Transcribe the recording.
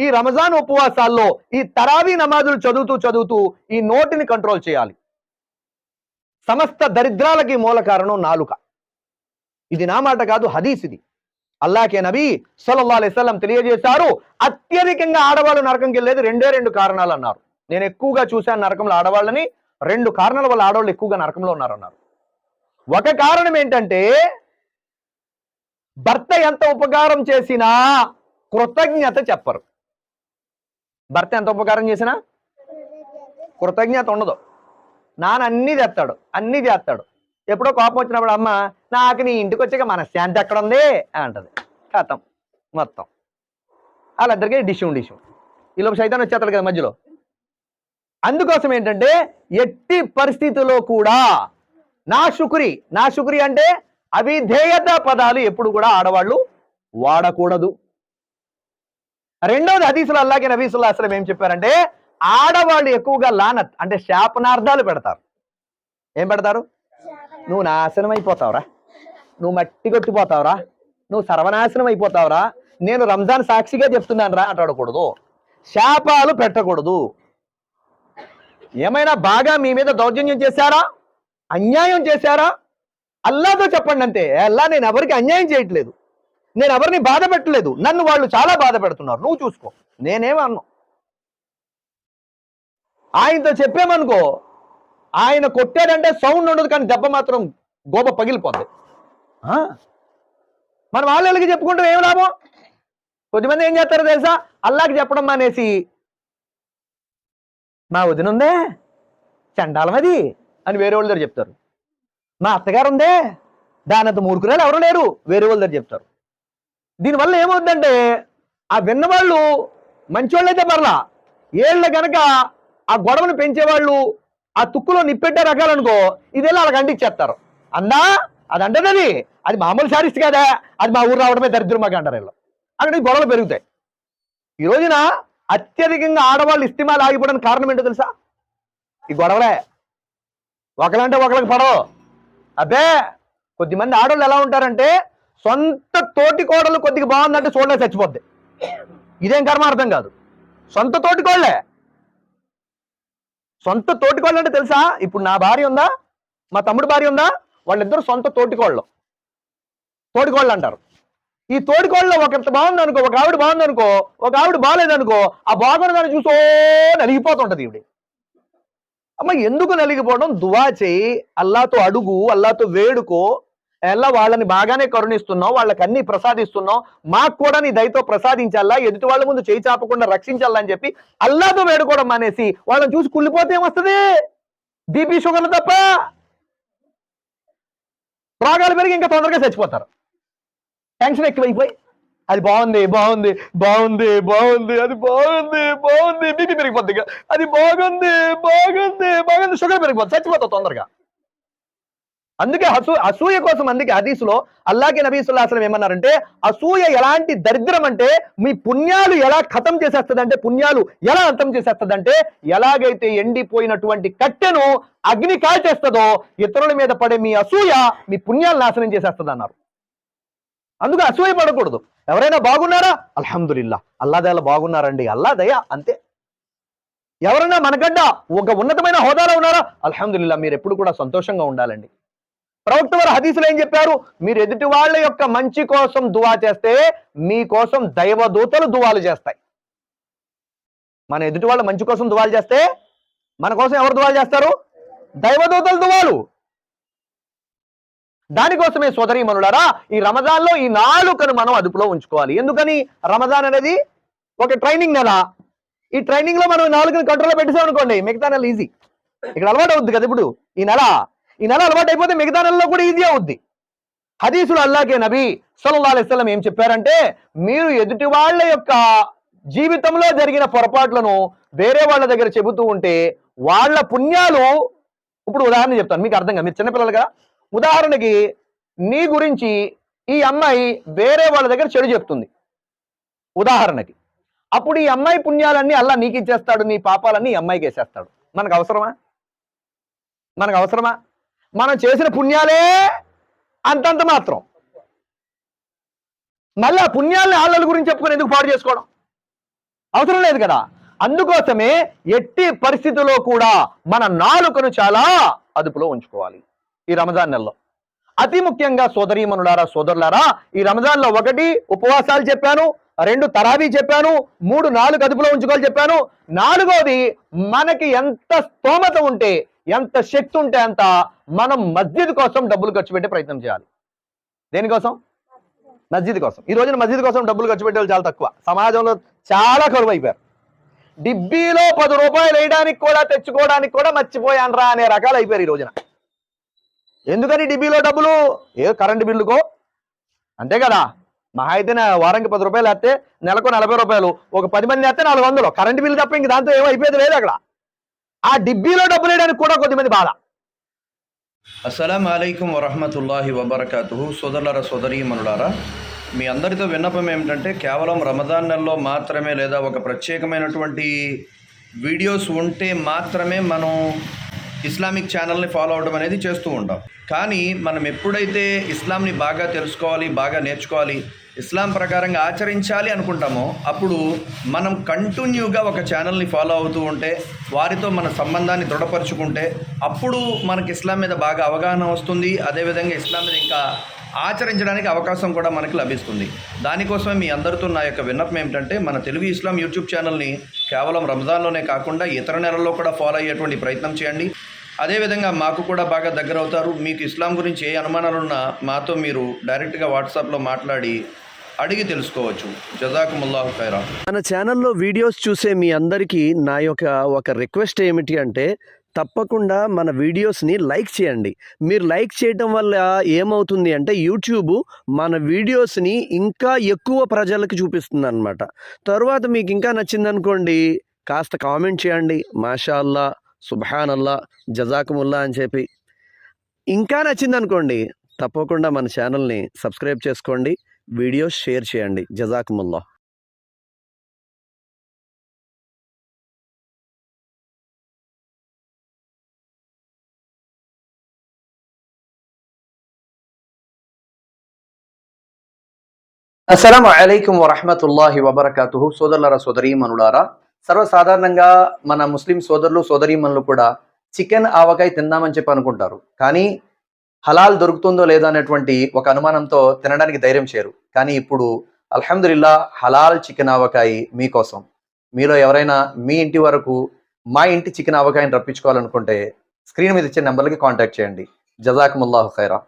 ఈ రమజాన్ ఉపవాసాల్లో ఈ తరావీ నమాజులు చదువుతూ చదువుతూ ఈ నోటిని కంట్రోల్ చేయాలి. సమస్త దరిద్రాలకి మూల కారణం నాలుక. ఇది నా మాట కాదు హదీస్ ఇది. అల్లాకే నబీ సల్లల్లాహు అలైహి తెలియజేశారు అత్యధికంగా ఆడవాళ్ళు నరకంకి వెళ్ళేది రెండే రెండు కారణాలు అన్నారు. నేను ఎక్కువగా చూశాను నరకంలో ఆడవాళ్ళని రెండు కారణాల వల్ల ఆడవాళ్ళు ఎక్కువగా నరకంలో ఉన్నారన్నారు. ఒక కారణం ఏంటంటే భర్త ఎంత ఉపకారం చేసినా కృతజ్ఞత చెప్పరు. భర్త ఎంత ఉపకారం చేసినా? కృతజ్ఞత ఉండదు. నాన్న అన్నీ తెస్తాడు అన్నీ చేస్తాడు. ఎప్పుడో కోపం వచ్చినప్పుడు అమ్మ నాకు నీ ఇంటికి వచ్చాక మన శాంతి ఎక్కడ ఉంది అంటది. కథం మొత్తం. వాళ్ళిద్దరికి డిష్యూ డిష్యూ. ఈలోపు సైతాన్ని వచ్చేస్తాడు కదా మధ్యలో. అందుకోసం ఏంటంటే ఎట్టి పరిస్థితుల్లో కూడా నా శుక్రి నా శుక్రి అంటే అవిధేయత పదాలు ఎప్పుడు కూడా ఆడవాళ్ళు వాడకూడదు. రెండవది హదీసులు అల్లాగే నబీసుల్లా అసలు ఏం చెప్పారంటే ఆడవాళ్ళు ఎక్కువగా లానత్ అంటే శాపనార్థాలు పెడతారు. ఏం పెడతారు? నువ్వు నాశనం అయిపోతావురా. నువ్వు మట్టి కొట్టిపోతావురా. నువ్వు సర్వనాశనం అయిపోతావురా. నేను రంజాన్ సాక్షిగా చెప్తున్నాను రా అంటాడకూడదు. శాపాలు పెట్టకూడదు. ఏమైనా బాగా మీ మీద దౌర్జన్యం చేశారా? అన్యాయం చేశారా? అల్లాతో చెప్పండి అంతే అల్లా నేను ఎవరికి అన్యాయం చేయట్లేదు. నేను ఎవరిని బాధ పెట్టలేదు. నన్ను వాళ్ళు చాలా బాధ పెడుతున్నారు. నువ్వు చూసుకో. నేనేమన్నా ఆయనతో చెప్పామనుకో ఆయన కొట్టాడంటే సౌండ్ ఉండదు కానీ దెబ్బ మాత్రం గోప పగిలిపోద్ది. ఆ? మన వాళ్ళకి చెప్పుకుంటే ఏం లాభం? కొద్దిమంది ఏం చేస్తారో తెలుసా? అల్లాకి చెప్పడం మానేసి మా వదిన ఉందే చండాలం అది? అని వేరే వాళ్ళ దగ్గర చెప్తారు. మా అత్తగారు ఉందే దానంత మూర్ఖురాలు ఎవరు లేరు? వేరే వాళ్ళ దగ్గర చెప్తారు. దీనివల్ల ఏమవుతుందంటే ఆ విన్నవాళ్ళు మంచోళ్ళైతే మరలా. ఏళ్ళ గనక ఆ గొడవను పెంచేవాళ్ళు ఆ తుక్కులో నిప్పెట్టే రకాలనుకో ఇదేలా వాళ్ళకి అంటించేస్తారు అందా? అది అంటది అది మామూలు సారిస్ట్ కదా? అది మా ఊరు రావడమే దరిద్రం మాకు అంటారు వీళ్ళు. అక్కడ ఈ గొడవలు పెరుగుతాయి. ఈ రోజున అత్యధికంగా ఆడవాళ్ళు ఇస్తిమాలు ఆగిపోవడానికి కారణం ఏంటో తెలుసా? ఈ గొడవలే. ఒకలంటే ఒకరికి పడవు. అబ్బే కొద్దిమంది ఆడవాళ్ళు ఎలా ఉంటారంటే సొంత తోటి కోడలు కొద్దిగా బాగుందంటే చూడలే చచ్చిపోద్ది. ఇదేం కర్మ అర్థం కాదు. సొంత తోటి కోళ్ళే సొంత తోటికోళ్ళు అంటే తెలుసా? ఇప్పుడు నా భార్య ఉందా? మా తమ్ముడు భార్య ఉందా? వాళ్ళిద్దరు సొంత తోటికోళ్ళు తోటికోళ్ళు అంటారు. ఈ తోటికోళ్ళలో ఒక బాగుంది అనుకో ఒక ఆవిడ బాగుంది అనుకో ఒక ఆవిడ బాగాలేదనుకో ఆ బాగున్న దాన్ని చూసో నలిగిపోతుంటది ఈవిడ. అమ్మ ఎందుకు నలిగిపోవడం? దువా చేయి అల్లాతో అడుగు అల్లాతో వేడుకో ఎలా వాళ్ళని బాగానే కరుణిస్తున్నావు వాళ్ళకి అన్ని ప్రసాదిస్తున్నావు మాకు కూడా నీ దయతో ప్రసాదించాలా ఎదుటి వాళ్ళ ముందు చేయి చాపకుండా రక్షించాలా అని చెప్పి అల్లాతో వేడుకోవడం అనేసి వాళ్ళని చూసి కుళ్ళిపోతే ఏమొస్తుంది? బీపీ షుగర్లు తప్ప రోగాలు పెరిగి ఇంకా తొందరగా చచ్చిపోతారు. టెన్షన్ ఎక్కువైపోయి అది బాగుంది బాగుంది బాగుంది బాగుంది అది బాగుంది బాగుంది బీపీ పెరిగిపోద్ది అది బాగుంది బాగుంది బాగుంది షుగర్ పెరిగిపోద్ది చచ్చిపోతావు తొందరగా. అందుకే అసూ అసూయ కోసం అందుకే హదీసులో అల్లాకి నబీ అసలు ఏమన్నారంటే అసూయ ఎలాంటి దరిద్రం అంటే మీ పుణ్యాలు ఎలా ఖతం చేసేస్తుందంటే పుణ్యాలు ఎలా అంతం చేసేస్తుందంటే ఎలాగైతే ఎండిపోయినటువంటి కట్టెను అగ్ని కాల్చేస్తుందో ఇతరుల మీద పడే మీ అసూయ మీ పుణ్యాలు నాశనం చేసేస్తుంది అన్నారు అందుకు అసూయ పడకూడదు. ఎవరైనా బాగున్నారా? అల్హమ్దుల్లా అల్లా దయ బాగున్నారండి. అల్లా దయ అంతే. ఎవరైనా మనకడ్డ ఒక ఉన్నతమైన హోదాలో ఉన్నారా? అల్హమ్దుల్లా మీరు ఎప్పుడు కూడా సంతోషంగా ఉండాలండి. ప్రవక్త వారు హదీసులు ఏం చెప్పారు? మీరు ఎదుటి వాళ్ళ యొక్క మంచి కోసం దువా చేస్తే మీ కోసం దైవదూతలు దువాలు చేస్తాయి. మన ఎదుటి వాళ్ళ మంచి కోసం దువాలు చేస్తే మన కోసం ఎవరు దువాలు చేస్తారు? దైవదూతలు దువాలు. దానికోసమే సోదరి మనులారా ఈ రమజాన్లో ఈ నాలుకను మనం అదుపులో ఉంచుకోవాలి. ఎందుకని? రమజాన్ అనేది ఒక ట్రైనింగ్ నెల. ఈ ట్రైనింగ్లో మనం నాలుగుని కంట్రోల్లో పెట్టేసాం అనుకోండి మిగతా నెల ఈజీ ఇక్కడ అలవాటు అవుద్ది కదా ఇప్పుడు. ఈ నెల ఈ నెల అలవాటు అయిపోతే మిగతా నెలలో కూడా ఈజీ అవుద్ది. హదీసులు అల్లాకే నబీ సల్లల్లాహు అలైహి ఏం చెప్పారంటే మీరు ఎదుటి వాళ్ళ యొక్క జీవితంలో జరిగిన పొరపాట్లను వేరే వాళ్ళ దగ్గర చెబుతూ ఉంటే వాళ్ళ పుణ్యాలు ఇప్పుడు ఉదాహరణ చెప్తాను మీకు అర్థం మీరు చిన్నపిల్లలు కదా. ఉదాహరణకి నీ గురించి ఈ అమ్మాయి వేరే వాళ్ళ దగ్గర చెడు చెప్తుంది. ఉదాహరణకి అప్పుడు ఈ అమ్మాయి పుణ్యాలన్నీ అల్లా నీకు ఇచ్చేస్తాడు నీ పాపాలన్నీ ఈ అమ్మాయికి వేసేస్తాడు. మనకు అవసరమా? మనకు అవసరమా? మనం చేసిన పుణ్యాలే అంతంత మాత్రం. మళ్ళీ ఆ పుణ్యాలని ఆళ్ళ గురించి చెప్పుకొని ఎందుకు పాడు చేసుకోవడం? అవసరం లేదు కదా. అందుకోసమే ఎట్టి పరిస్థితుల్లో కూడా మన నాలుకను చాలా అదుపులో ఉంచుకోవాలి ఈ రంజాన్ నెలలో. అతి ముఖ్యంగా సోదరీమనులారా సోదరులారా ఈ రంజాన్లో ఒకటి ఉపవాసాలు చెప్పాను రెండు తరాబీ చెప్పాను మూడు నాలుగు అదుపులో ఉంచుకోవాలి చెప్పాను. నాలుగోది మనకి ఎంత స్తోమత ఉంటే ఎంత శక్తి ఉంటే అంత మనం మస్జిద్ కోసం డబ్బులు ఖర్చు పెట్టే ప్రయత్నం చేయాలి. దేనికోసం మస్జిద్ కోసం. ఈ రోజున మస్జిద్ కోసం డబ్బులు ఖర్చు పెట్టే వాళ్ళు చాలా తక్కువ. సమాజంలో చాలా కరువు అయిపోయారు డిబ్బీలో పది రూపాయలు వేయడానికి కూడా తెచ్చుకోవడానికి కూడా మర్చిపోయానరా అనే రకాలు అయిపోయారు ఈ రోజున. ఎందుకని డిబ్బీలో డబ్బులు? ఏ కరెంటు బిల్లుకో? అంతే కదా. మహా అయితే నా వారానికి పది రూపాయలు వేస్తే నెలకు నలభై రూపాయలు. ఒక పది మంది వేస్తే నాలుగు వందలు. కరెంటు బిల్లు తప్ప ఇంక దాంతో ఏమో అయిపోయేది లేదు అక్కడ. ఆ డిబ్బీలో డబ్బులు లేడానికి కూడా కొద్దిమంది బాధ. అస్సలం అయికం వరహమతుల్లాహి వబర్కాతు సోదరులారా సోదరీమనులారా మీ అందరితో విన్నపం ఏమిటంటే కేవలం రమదాన్ నెలలో మాత్రమే లేదా ఒక ప్రత్యేకమైనటువంటి వీడియోస్ ఉంటే మాత్రమే మనం ఇస్లామిక్ ఛానల్ని ఫాలో అవడం అనేది చేస్తూ ఉంటాం. కానీ మనం ఎప్పుడైతే ఇస్లాంని బాగా తెలుసుకోవాలి బాగా నేర్చుకోవాలి ఇస్లాం ప్రకారంగా ఆచరించాలి అనుకుంటామో అప్పుడు మనం కంటిన్యూగా ఒక ఛానల్ని ఫాలో అవుతూ ఉంటే వారితో మన సంబంధాన్ని దృఢపరుచుకుంటే అప్పుడు మనకి ఇస్లాం మీద బాగా అవగాహన వస్తుంది. అదేవిధంగా ఇస్లాం మీద ఇంకా ఆచరించడానికి అవకాశం కూడా మనకి లభిస్తుంది. దానికోసమే మీ అందరితో నా యొక్క విన్నపం ఏమిటంటే మన తెలుగు ఇస్లాం యూట్యూబ్ ఛానల్ని కేవలం రంజాన్లోనే కాకుండా ఇతర నెలల్లో కూడా ఫాలో అయ్యేటువంటి ప్రయత్నం చేయండి. అదేవిధంగా మాకు కూడా బాగా దగ్గర అవుతారు మీకు ఇస్లాం గురించి ఏ అనుమానాలున్నా మాతో మీరు డైరెక్ట్గా వాట్సాప్లో మాట్లాడి అడిగి తెలుసుకోవచ్చు. జజాకుముల్లాహు ఖైరా మన ఛానల్లో వీడియోస్ చూసే మీ అందరికీ నా యొక్క ఒక రిక్వెస్ట్ ఏమిటి అంటే తప్పకుండా మన వీడియోస్ని లైక్ చేయండి. మీరు లైక్ చేయటం వల్ల ఏమవుతుంది అంటే యూట్యూబ్ మన వీడియోస్ని ఇంకా ఎక్కువ ప్రజలకు చూపిస్తుంది అనమాట తర్వాత మీకు ఇంకా నచ్చిందనుకోండి కాస్త కామెంట్ చేయండి. మాషాల్లా. సుబ్హాన్ అల్లా జజాకుముల్లా అని చెప్పి. ఇంకా నచ్చిందనుకోండి తప్పకుండా మన ఛానల్ని సబ్స్క్రైబ్ చేసుకోండి వీడియోస్ షేర్ చేయండి జజాకుముల్లా. అస్సలం అలైకుం వరహమతుల్లాహి వబర్కాతు సోదరులరా సోదరీమనులారా సర్వసాధారణంగా మన ముస్లిం సోదరులు సోదరీమణులు కూడా చికెన్ ఆవకాయ తిందామని చెప్పి అనుకుంటారు. కానీ హలాల్ దొరుకుతుందో లేదో అనేటువంటి ఒక అనుమానంతో తినడానికి ధైర్యం చేయరు. కానీ ఇప్పుడు అల్హమ్దుల్లా హలాల్ చికెన్ ఆవకాయ మీకోసం. మీలో ఎవరైనా మీ ఇంటి వరకు మా ఇంటి చికెన్ ఆవకాయని రప్పించుకోవాలనుకుంటే స్క్రీన్ మీద ఇచ్చే నెంబర్కి కాంటాక్ట్ చేయండి. జజాకుముల్లాహు ఖైరా.